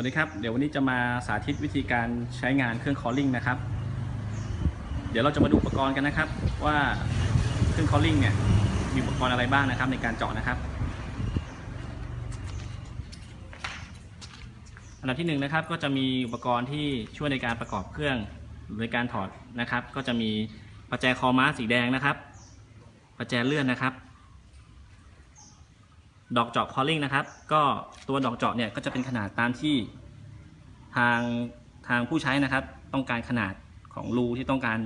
วัสดีครับ เดี๋ยววันนี้จะมาสาธิตวิธีการใช้งานเครื่อง calling นะครับ เดี๋ยวเราจะมาดูอุปกรณ์กันนะครับ ว่าเครื่อง calling เนี่ยมีอุปกรณ์อะไรบ้างนะครับในการเจาะนะครับ อันดับที่หนึ่งนะครับก็จะมีอุปกรณ์ที่ช่วยในการประกอบเครื่องหรือในการถอดนะครับ ก็จะมีประแจคอม้าสีแดงนะครับ ประแจเลื่อนนะครับ ดอกเจาะ calling นะครับ ก็ตัวดอกเจาะเนี่ยก็จะเป็นขนาดตามที่ทางทางผู้ใช้นะครับ ต้องการขนาดของรูที่ต้องการ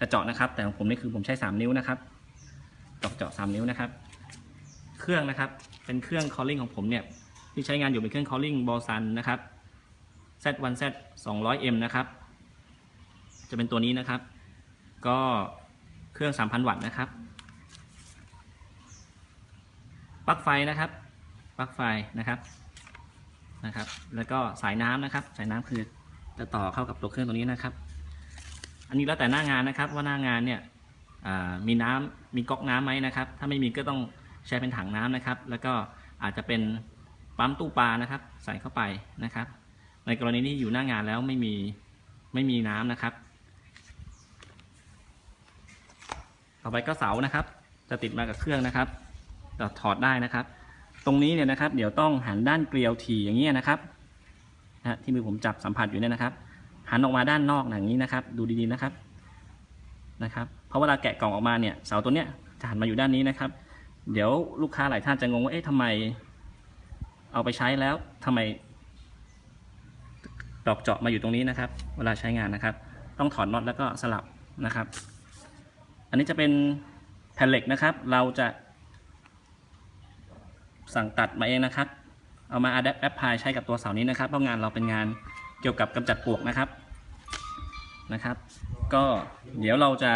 จะเจาะนะครับ แต่ของผมนี่คือผมใช้ 3 นิ้วนะครับ ดอกเจาะ 3 นิ้วนะครับ เครื่องนะครับเป็นเครื่อง calling ของผมเนี่ยที่ใช้งานอยู่เป็นเครื่อง calling b o s a n นะครับ Z1Z 200M นะครับ จะเป็นตัวนี้นะครับ ก็เครื่อง 3,000 วัตต์นะครับ ปลั๊กไฟนะครับปลั๊กไฟนะครับนะครับ แล้วก็สายน้ำนะครับ สายน้ำคือจะต่อเข้ากับตัวเครื่องตัวนี้นะครับ อันนี้แล้วแต่หน้างานนะครับ ว่าหน้างานเนี่ยมีน้ำมีก๊อกน้ำไหมนะครับ ถ้าไม่มีก็ต้องใช้เป็นถังน้ำนะครับ แล้วก็อาจจะเป็นปั๊มตู้ปลานะครับ ใส่เข้าไปนะครับ ในกรณีที่อยู่หน้างานแล้วไม่มีไม่มีน้ำนะครับ ต่อไปก็เสานะครับ จะติดมากับเครื่องนะครับ ถอดได้นะครับ ตรงนี้เนี่ยนะครับ เดี๋ยวต้องหันด้านเกลียวถี่อย่างนี้ยนะครับนะที่มือผมจับสัมผัสอยู่เนี่ยนะครับ หันออกมาด้านนอกอย่างนี้นะครับ ดูดีๆนะครับนะครับ เพราะเวลาแกะกล่องออกมาเนี่ยเสาตัวเนี้ยจะหันมาอยู่ด้านนี้นะครับ เดี๋ยวลูกค้าหลายท่านจะงงว่าเอ๊ะทำไม เอาไปใช้แล้วทำไม ดอกเจาะมาอยู่ตรงนี้นะครับ เวลาใช้งานนะครับ ต้องถอดน็อตแล้วก็สลับนะครับ อันนี้จะเป็นแผ่นเหล็กนะครับ เราจะ สั่งตัดมาเองนะครับ เอามาอัดแอปพลายใช้กับตัวเสานี้นะครับเพราะงานเราเป็นงานเกี่ยวกับกำจัดปลวกนะครับนะครับ ก็เดี๋ยวเราจะ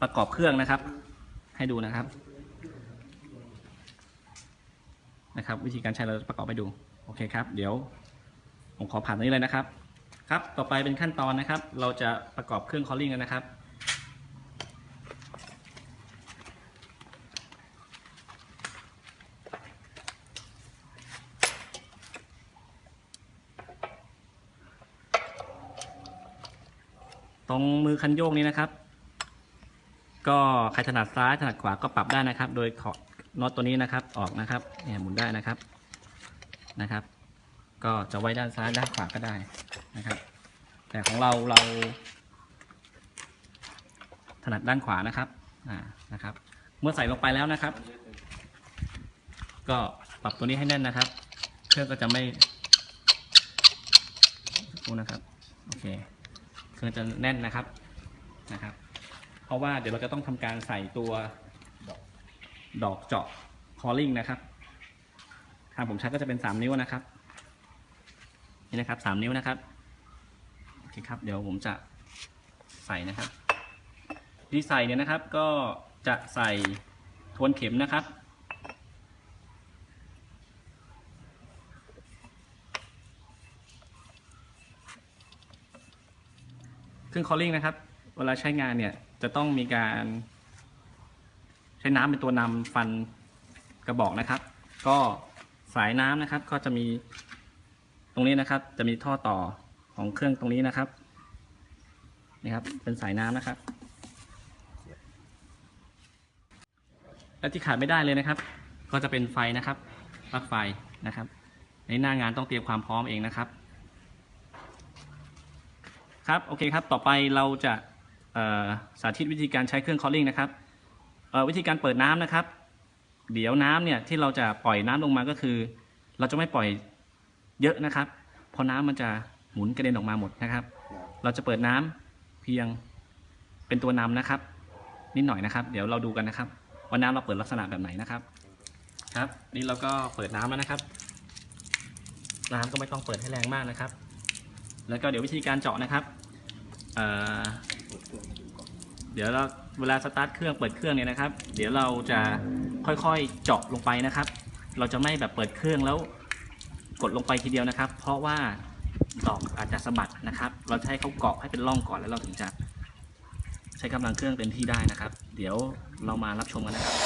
ประกอบเครื่องนะครับ ให้ดูนะครับนะครับ วิธีการใช้เราจะประกอบไปดูโอเคครับ เดี๋ยวผมขอผ่านตรงนี้เลยนะครับ ครับต่อไปเป็นขั้นตอนนะครับ เราจะประกอบเครื่อง calling กันนะครับ รงมือคันโยกนี้นะครับ ก็ใครถนัดซ้ายถนัดขวาก็ปรับได้นะครับ โดยขอน็อตตัวนี้นะครับ ออกนะครับเนี่ยหมุนได้นะครับนะครับ ก็จะไว้ด้านซ้ายด้านขวาก็ได้นะครับ แต่ของเราเรา ถนัดด้านขวานะครับอ่านะครับ เมื่อใส่ลงไปแล้วนะครับ ก็ปรับตัวนี้ให้แน่นนะครับ เครื่องก็จะไม่ดูนะครับโอเค ครื่องจะแน่นนะครับนะครับ เพราะว่าเดี๋ยวเราจะต้องทำการใส่ตัวดอกเจาะ calling นะครับทางผมใช้ก็จะเป็น3นิ้วนะครับนี่นะครับ3นิ้วนะครับโอเคครับ เดี๋ยวผมจะใส่นะครับ ที่ใส่เนี่ยนะครับก็จะใส่ทวนเข็มนะครับ เครื่อง calling นะครับ เวลาใช้งานเนี่ยจะต้องมีการใช้น้ำเป็นตัวนำฟันกระบอกนะครับ ก็สายน้ำนะครับก็จะมีตรงนี้นะครับ จะมีท่อต่อของเครื่องตรงนี้นะครับนี่ครับ เป็นสายน้ำนะครับ และที่ขาดไม่ได้เลยนะครับ ก็จะเป็นไฟนะครับปลั๊กไฟนะครับ ในหน้างานต้องเตรียมความพร้อมเองนะครับ ครับโอเคครับต่อไปเราจะสาธิตวิธีการใช้เครื่อง calling นะครับวิธีการเปิดน้ำนะครับ เดี๋ยวน้ำเนี่ยที่เราจะปล่อยน้ำลงมาก็คือ เราจะไม่ปล่อยเยอะนะครับ เพราะน้ำมันจะหมุนกระเด็นออกมาหมดนะครับ เราจะเปิดน้ำเพียงเป็นตัวนำนะครับ นิดหน่อยนะครับ เดี๋ยวเราดูกันนะครับว่าน้ำเราเปิดลักษณะแบบไหนนะครับ ครับ นี่เราก็เปิดน้ำแล้วนะครับ น้ำก็ไม่ต้องเปิดให้แรงมากนะครับ แล้วก็เดี๋ยววิธีการเจาะนะครับเเดี๋ยวเราเวลาสตาร์ทเครื่องเปิดเครื่องเนี่ยนะครับ เดี๋ยวเราจะค่อยๆเจาะลงไปนะครับ เราจะไม่แบบเปิดเครื่องแล้วกดลงไปทีเดียวนะครับ เพราะว่าดอกอาจจะสะบัดนะครับ เราให้เขาเกาะให้เป็นร่องก่อนแล้วเราถึงจะใช้กำลังเครื่องเต็มที่ได้นะครับ เดี๋ยวเรามารับชมกันนะครับ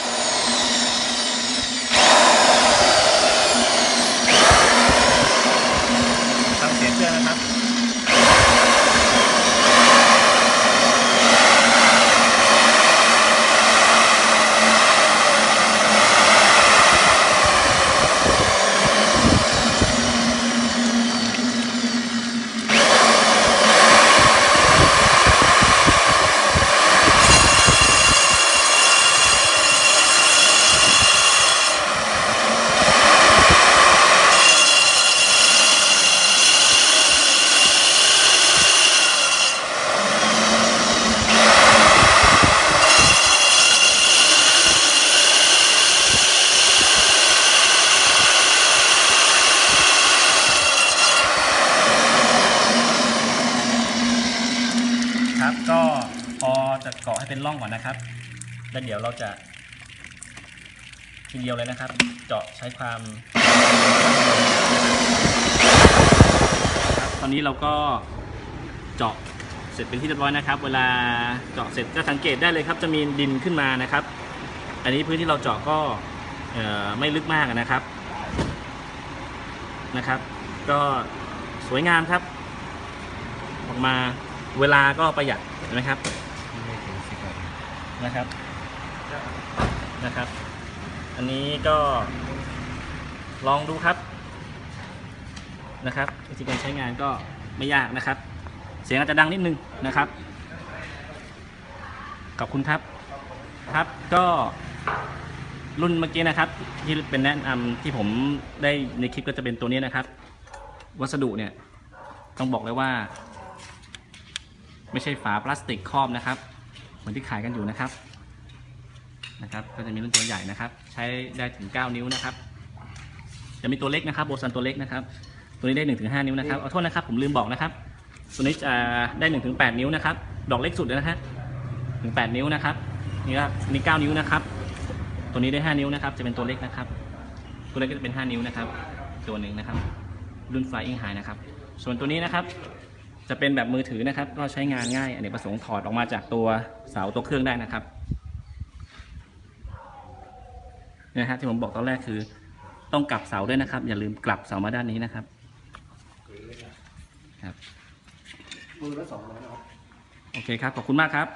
ค ให้ เป็นร่องก่อนนะครับ แล้วเดี๋ยวเราจะทีเดียวเลยนะครับ เจาะใช้ความตอนนี้เราก็เจาะเสร็จเป็นที่เรียบร้อยนะครับ เวลาเจาะเสร็จก็สังเกตได้เลยครับ จะมีดินขึ้นมานะครับ อันนี้พื้นที่เราเจาะก็ไม่ลึกมากนะครับนะครับ ก็สวยงามครับ ออกมาเวลาก็ประหยัดนไหมครับ นะครับนะครับ อันนี้ก็ลองดูครับนะครับวิธีการใช้งานก็ไม่ยากนะครับ เสียงอาจจะดังนิดนึงนะครับขอบคุณครับครับก็รุ่นเมื่อกี้นะครับ ที่เป็นแนะนำที่ผมได้ในคลิปก็จะเป็นตัวนี้นะครับ วัสดุเนี่ยต้องบอกเลยว่า ไม่ใช่ฝาพลาสติกครอบนะครับ มือนที่ขายกันอยู่นะครับนะครับ ก็จะมีรุ่นตัวใหญ่นะครับ ใช้ได้ถึง 9 นิ้วนะครับ จะมีตัวเล็กนะครับโบซันตัวเล็กนะครับ ตัวนี้ได้1-5ถึงนิ้วนะครับเอาโทษนะครับผมลืมบอกนะครับตัวนี้จะได้1-8ถึงแนิ้วนะครับ ดอกเล็กสุดเลยนะฮะถึง 8 นิ้วนะครับนี่ก็นี่9นิ้วนะครับ ตัวนี้ได้ 5 นิ้วนะครับ จะเป็นตัวเล็กนะครับ ตัวเล็กก็จะเป็น 5 นิ้วนะครับ ตัวหนึ่งนะครับ รุ่น Flying High นะครับ ส่วนตัวนี้นะครับ จะเป็นแบบมือถือนะครับ ก็ใช้งานง่ายอเนกประสงค์ถอดออกมาจากตัวเสาตัวเครื่องได้นะครับเนยนะฮะที่ผมบอกตอนแรกคือต้องกลับเสาด้วยนะครับ อย่าลืมกลับเสามาด้านนี้นะครับครับมือละสองร้อยนะครับโอเคครับ ขอบคุณมากครับ